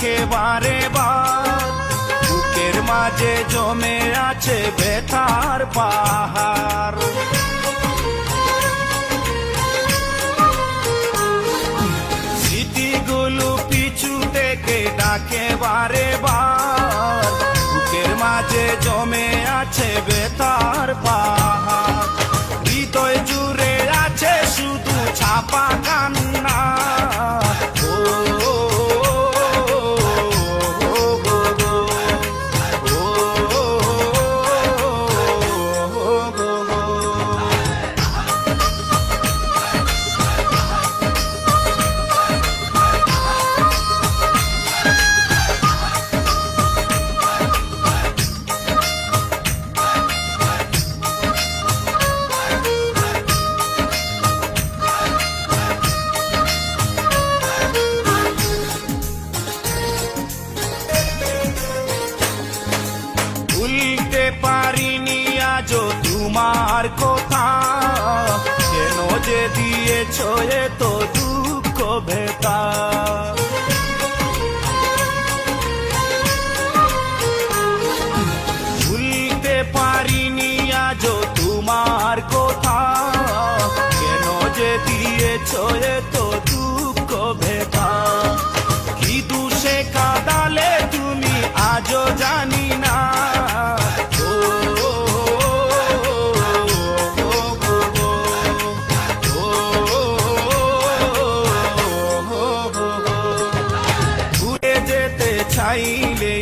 ডাকে বারে বার, বুকের মাঝে জমে আছে ব্যথার পাহাড়। স্মৃতিগুলো পিছু থেকে ডাকে বারে বার, বুকের মাঝে জমে আছে বেতার পাহাড়। হৃদয় জুড়ে আছে শুধু ছাপা কান্না তোমার কথা। কেন যে দিয়েছ এত দুঃখ ভেতা ভুলতে পারিনি আজ তোমার কথা। কেন যে দিয়েছ এত চাইলে